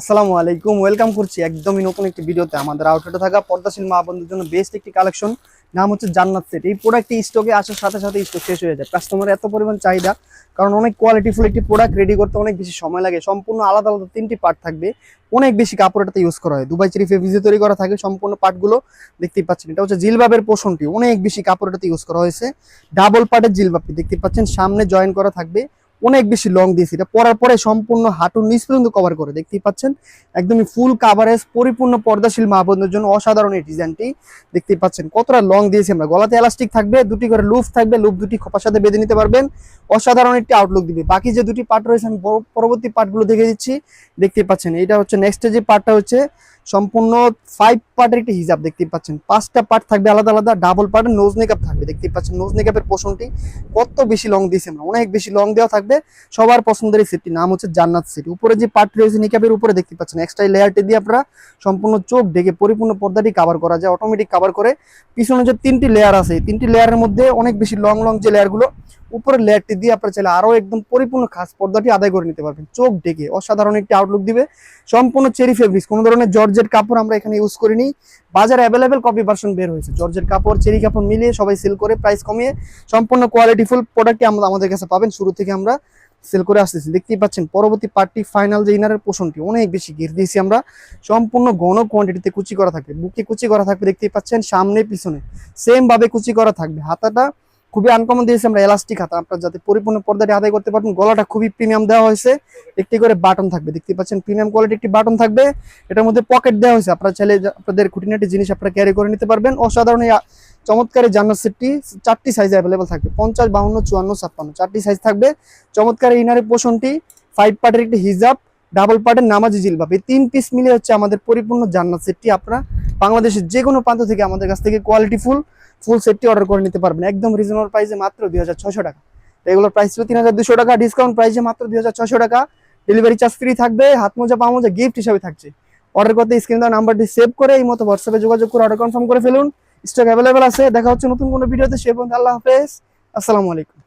আসসালামু আলাইকুম ওয়েলকাম করছি একদমই নতুন একটি ভিডিওতে। আমাদের আউটলেটে থাকা পর্দাশীল মা বন্ধুর জন্য বেস্ট একটি কালেকশন নাম হচ্ছে জান্নাত সেট এই প্রোডাক্টটি স্টকে আসার সাথে সাথে স্টক শেষ হয়ে যায়। কাস্টমারের এত পরিমাণ চাহিদা, কারণ অনেক কোয়ালিটিফুল একটি প্রোডাক্ট রেডি করতে অনেক বেশি সময় লাগে। সম্পূর্ণ আলাদা আলাদা তিনটি পার্ট থাকবে। অনেক বেশি কাপড় এটাতে ইউজ করা হয়। দুবাই চেরি ফেভিজে তৈরি করা থাকে, সম্পূর্ণ পার্টগুলো দেখতেই পাচ্ছেন। এটা হচ্ছে জিলবাবের পোষণটি। অনেক বেশি কাপড় এটাতে ইউজ করা হয়েছে। ডাবল পার্টের জিলবাবটি, দেখতে পাচ্ছেন, সামনে জয়েন করা থাকবে। অনেক বেশি লং দিয়েছি। এটা পরার পরে সম্পূর্ণ হাঁটুর নিচ পর্যন্ত কভার করে। দেখতেই পাচ্ছেন? একদমই ফুল কাভারেজ পরিপূর্ণ পর্দাশীল মা বোনদের জন্য অসাধারণ এই ডিজাইনটি। দেখতেই পাচ্ছেন, কতটা লং দিয়েছি আমরা। গলাতে এলাস্টিক থাকবে, দুটি করে লুপ থাকবে লুপ দুটি খোপার সাথে বেঁধে নিতে পারবেন। অসাধারণ একটি আউটলুক দিবে। বাকি যে দুটি পার্ট রয়েছে, আমি পরবর্তী পার্টগুলো দেখে দিচ্ছি। দেখতেই পাচ্ছেন, এটা হচ্ছে নেক্সট যে পার্টটা হচ্ছে সম্পূর্ণ ফাইভ পার্টের একটি হিজাব দেখতেই পাচ্ছেন। পাঁচটা পার্ট থাকবে আলাদা আলাদা ডাবল পার্টের নোজ মেকআপ থাকবে। দেখতেই পাচ্ছেন নোজ মেকআপের পোষণটি কত বেশি লং দিয়েছি আমরা, অনেক বেশি লং দেওয়া থাকবে। সবার পছন্দের এই সেটটি, নাম হচ্ছে জান্নাত সেট। উপরে যে পার্ট রয়েছে নিকাপের উপরে দেখতে পাচ্ছেন এক্সট্রা লেয়ারটি দিয়ে আপনারা সম্পূর্ণ চোখ ডেকে পরিপূর্ণ পর্দাটি কভার করা যায় অটোমেটিক কাভার করে। পিছনে যে তিনটি লেয়ার আছে তিনটি লেয়ারের মধ্যে অনেক বেশি লং লং যে লেয়ারগুলো উপরের লেয়ারটি দিয়ে আপনারা চাইলে আরও একদম পরিপূর্ণ খাস পর্দাটি আদায় করে নিতে পারবেন। চোখ ডেকে অসাধারণ একটি আউটলুক দিবে। সম্পূর্ণ চেরি ফেব্রিক্স কোনো ধরনের জর্জের কাপড় আমরা এখানে ইউজ করিনি। বাজারে অ্যাভেলেবেল কপি ভার্সন বের হয়েছে। জর্জের কাপড় চেরি কাপড় মিলিয়ে সবাই সেল করে প্রাইস কমিয়ে সম্পূর্ণ কোয়ালিটিফুল প্রোডাক্টটি আমরা আমাদের কাছে পাবেন। শুরু থেকে আমরা সেল করে আসতেছি। দেখতেই পাচ্ছেন, পরবর্তী পার্টি ফাইনাল যে ইনারের পোষণটি অনেক বেশি ঘির দিয়েছি আমরা। সম্পূর্ণ ঘন কোয়ান্টিটিতে কুচি করা থাকবে। বুকে কুচি করা থাকবে, দেখতেই পাচ্ছেন, সামনে, পিছনে। সেম ভাবে কুচি করা থাকবে। হাতাটা খুবই আনকমন দিয়েছি আমরা এলাস্টিক হাতা। আপনার যাতে পরিপূর্ণ পর্দাটি আদায় করতে পারবেন, গলাটা খুবই প্রিমিয়াম দেওয়া হয়েছে। একটি করে বাটন থাকবে, দেখতে পাচ্ছেন প্রিমিয়াম কোয়ালিটি একটি বাটন থাকবে। এটার মধ্যে পকেট দেওয়া হয়েছে। আপনারা যা- আপনাদের খুঁটিনাটি জিনিস আপনারা ক্যারি করে নিতে পারবেন। অসাধারণ চমৎকার জান্নার সেটটি, চারটি সাইজ অ্যাভেলেবেল থাকবে। পঞ্চাশ, বাউন্ন, চুয়ান্ন, ছাপ্পান্ন, চারটি সাইজ থাকবে। চমৎকার ইনারের পোষণটি ফাইভ পার্টের একটি হিজাব ডাবল পার্টের নামাজি জিলবাব। এই তিন পিস মিলে হচ্ছে আমাদের পরিপূর্ণ জান্নাত সেটটি। আপনারা বাংলাদেশের যে কোনো প্রান্ত থেকে আমাদের কাছ থেকে কোয়ালিটি ফুল ফুল সেটটি অর্ডার করে নিতে পারবেন। একদম রিজনেবল প্রাইসে মাত্র দুই টাকা। রেগুলার প্রাইস ছিল তিন টাকা। ডিসকাউন্ট প্রাইসে মাত্র দুই টাকা। ডেলিভারি চার্জ ফ্রি থাকবে। হাত মোজা, পা মোজা গিফট হিসাবে থাকছে। অর্ডার করতে স্ক্রিন দেওয়া নাম্বারটি সেভ করে এই মতো হোয়াটসঅ্যাপে যোগাযোগ করে অর্ডার কনফার্ম করে ফেলুন। স্টক অ্যাভেলেবেল আছে। দেখা হচ্ছে নতুন কোনো ভিডিওতে সে পর্যন্ত আল্লাহ হাফেজ। আসসালামু আলাইকুম।